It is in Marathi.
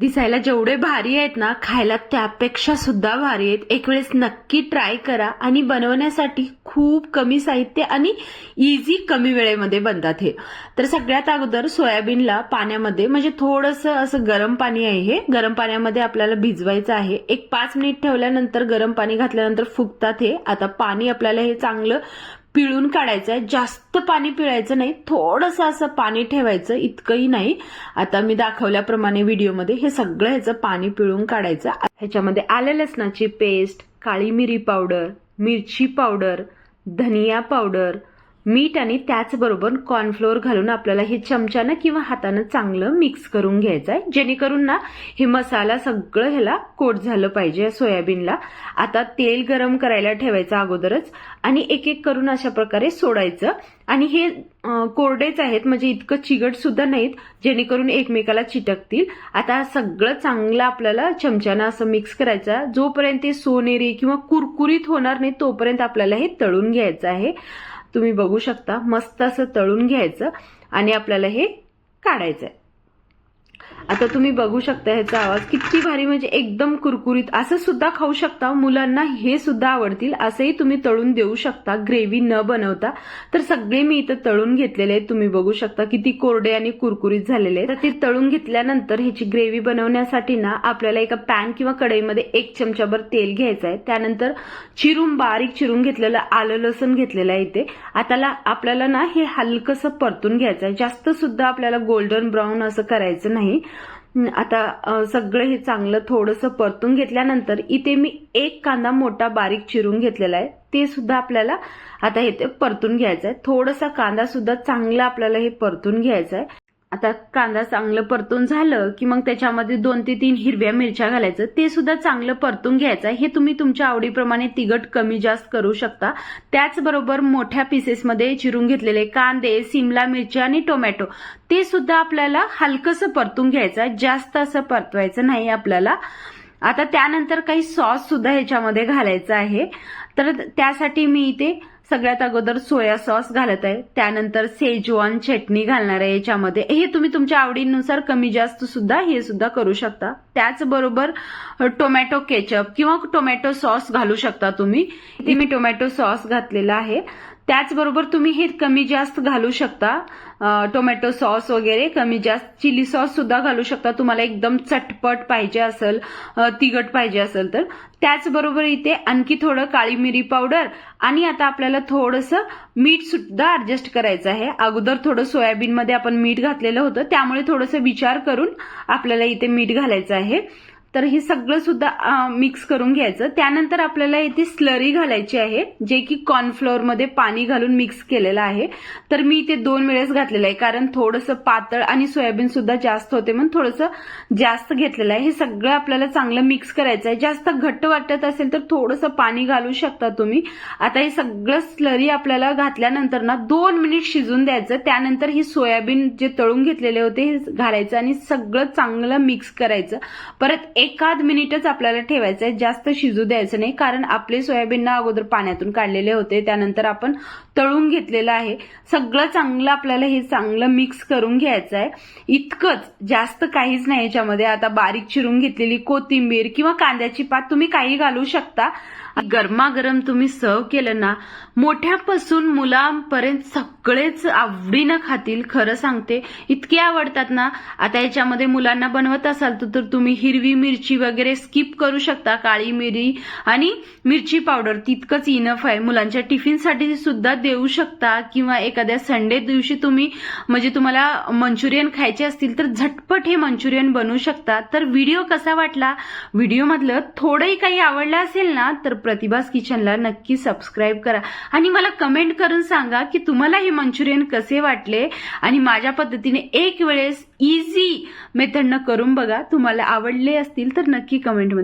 दिसायला जेवढे भारी आहेत ना खायला त्यापेक्षा सुद्धा भारी आहेत. एक वेळेस नक्की ट्राय करा आणि बनवण्यासाठी खूप कमी साहित्य आणि इझी कमी वेळेमध्ये बनतात हे. तर सगळ्यात अगोदर सोयाबीनला पाण्यामध्ये म्हणजे थोडंसं असं गरम पाणी आहे हे. गरम पाण्यामध्ये आपल्याला भिजवायचं आहे. एक पाच मिनिट ठेवल्यानंतर गरम पाणी घातल्यानंतर फुगतात हे. आता पाणी आपल्याला हे चांगलं पिळून काढायचं आहे जास्त पाणी पिळायचं नाही. थोडंसं असं पाणी ठेवायचं. इतकंही नाही. आता मी दाखवल्याप्रमाणे व्हिडिओमध्ये हे सगळं ह्याचं पाणी पिळून काढायचं. ह्याच्यामध्ये आलं लसणाची पेस्ट काळी मिरी पावडर मिरची पावडर धनिया पावडर मीठ आणि त्याचबरोबर कॉर्नफ्लोअर घालून आपल्याला हे चमच्यानं किंवा हातानं चांगलं मिक्स करून घ्यायचं आहे. जेणेकरून ना हे मसाला सगळं ह्याला कोट झालं पाहिजे या सोयाबीनला. आता तेल गरम करायला ठेवायचं अगोदरच आणि एक एक करून अशा प्रकारे सोडायचं. आणि हे कोरडेच आहेत म्हणजे इतकं चिगट सुद्धा नाहीत जेणेकरून एकमेकाला चिटकतील. आता सगळं चांगलं आपल्याला चमच्यानं असं मिक्स करायचं जोपर्यंत ते सोनेरी किंवा कुरकुरीत होणार नाही तोपर्यंत आपल्याला हे तळून घ्यायचं आहे. तुम्ही बघू शकता. मस्त असं तळून घ्यायचं आणि आपल्याला हे काढायचं आहे आता तुम्ही बघू शकता ह्याचा आवाज किती भारी म्हणजे एकदम कुरकुरीत. असं सुद्धा खाऊ शकता मुलांना हे सुद्धा आवडतील असंही तुम्ही तळून देऊ शकता ग्रेव्ही न बनवता. तर सगळे मी इथं तळून घेतलेले आहेत तुम्ही बघू शकता किती कोरडे आणि कुरकुरीत झालेले आहेत. तर ते तळून घेतल्यानंतर ह्याची ग्रेव्ही बनवण्यासाठी ना आपल्याला एका पॅन किंवा कढईमध्ये एक चमचाभर तेल घ्यायचं आहे. त्यानंतर चिरून बारीक चिरून घेतलेलं आलं लसूण घेतलेलं आहे इथे. आता आपल्याला ना हे हलकंसं परतून घ्यायचं आहे. जास्त सुद्धा आपल्याला गोल्डन ब्राऊन असं करायचं नाही. आता सगळं हे चांगलं थोडंसं परतून घेतल्यानंतर इथे मी एक कांदा मोठा बारीक चिरून घेतलेला आहे. ते सुद्धा आपल्याला आता हे ते परतून घ्यायचं आहे थोडासा कांदा सुद्धा चांगला आपल्याला हे परतून घ्यायचा आहे आता कांदा चांगलं परतून झालं की मग त्याच्यामध्ये दोन ते तीन हिरव्या मिरच्या घालायचं. ते सुद्धा चांगलं परतून घ्यायचं. हे तुम्ही तुमच्या आवडीप्रमाणे तिखट कमी जास्त करू शकता. त्याचबरोबर मोठ्या पीसेसमध्ये चिरून घेतलेले कांदे सिमला मिरची आणि टोमॅटो. ते सुद्धा आपल्याला हलकंसं परतून घ्यायचं आहे. जास्त असं परतवायचं नाही आपल्याला. आता त्यानंतर काही सॉस सुद्धा ह्याच्यामध्ये घालायचं आहे. तर त्यासाठी मी इथे सगळ्यात अगोदर सोया सॉस घालत आहे. त्यानंतर सेजवान चटणी घालणार आहे याच्यामध्ये. हे तुम्ही तुमच्या आवडीनुसार कमी जास्त सुद्धा हे सुद्धा करू शकता. त्याचबरोबर टोमॅटो केचप किंवा टोमॅटो सॉस घालू शकता तुम्ही. इथे मी टोमॅटो सॉस घातलेला आहे. त्याचबरोबर तुम्ही हे कमी जास्त घालू शकता. टोमॅटो सॉस वगैरे कमी जास्त चिली सॉस सुद्धा घालू शकता. तुम्हाला एकदम चटपट पाहिजे असेल अं, तिखट पाहिजे असेल तर. त्याचबरोबर इथे आणखी थोडं काळी मिरी पावडर आणि आता आपल्याला थोडंसं मीठ सुद्धा ऍडजस्ट करायचं आहे. अगोदर थोडं सोयाबीनमध्ये आपण मीठ घातलेलं होतं. त्यामुळे थोडंसं विचार करून आपल्याला इथे मीठ घालायचं आहे. तर हे सगळं सुद्धा मिक्स करून घ्यायचं. त्यानंतर आपल्याला इथे स्लरी घालायची आहे जे की कॉर्नफ्लोअरमध्ये पाणी घालून मिक्स केलेलं आहे. तर मी इथे दोन वेळेस घातलेलं आहे कारण थोडंसं पातळ आणि सोयाबीन सुद्धा जास्त होते म्हणून थोडंसं जास्त घेतलेलं आहे. हे सगळं आपल्याला चांगलं मिक्स करायचं आहे. जास्त घट्ट वाटत असेल तर थोडंसं पाणी घालू शकता तुम्ही. आता हे सगळं स्लरी आपल्याला घातल्यानंतर ना दोन मिनिट शिजून द्यायचं. त्यानंतर हे सोयाबीन जे तळून घेतलेले होते हे घालायचं आणि सगळं चांगलं मिक्स करायचं. परत एक एकाद मिनिटच आपल्याला ठेवायचं आहे जास्त शिजू द्यायचं नाही कारण आपले सोयाबीनना अगोदर पाण्यातून काढलेले होते त्यानंतर आपण तळून घेतलेलं आहे. सगळं चांगलं आपल्याला हे चांगलं मिक्स करून घ्यायचं आहे इतकंच जास्त काहीच नाही याच्यामध्ये. आता बारीक चिरून घेतलेली कोथिंबीर किंवा कांद्याची पात तुम्ही काही घालू शकता. गरमागरम तुम्ही सर्व केलं ना मोठ्यापासून मुलांपर्यंत सगळेच आवडीनं खातील खरं सांगते. इतके आवडतात ना. आता याच्यामध्ये मुलांना बनवत असाल तर तर तुम्ही हिरवी मिरची वगैरे स्किप करू शकता काळी मिरी आणि मिरची पावडर तितकंच इनफ आहे. मुलांच्या टिफिनसाठी सुद्धा देऊ शकता किंवा एखाद्या संडे दिवशी तुम्ही म्हणजे तुम्हाला मंचुरियन खायचे असतील तर झटपट हे मंचुरियन बनवू शकता. तर व्हिडिओ कसा वाटला? व्हिडिओमधलं थोडंही काही आवडलं असेल ना तर प्रतिभास किचनला नक्की सबस्क्राईब करा. आणि मला कमेंट करून सांगा की तुम्हाला हे मंचुरियन कसे वाटले? आणि माझ्या पद्धतीने एक वेळेस इझी मेथडनं करून बघा तुम्हाला आवडले असतील तर नक्की कमेंटमध्ये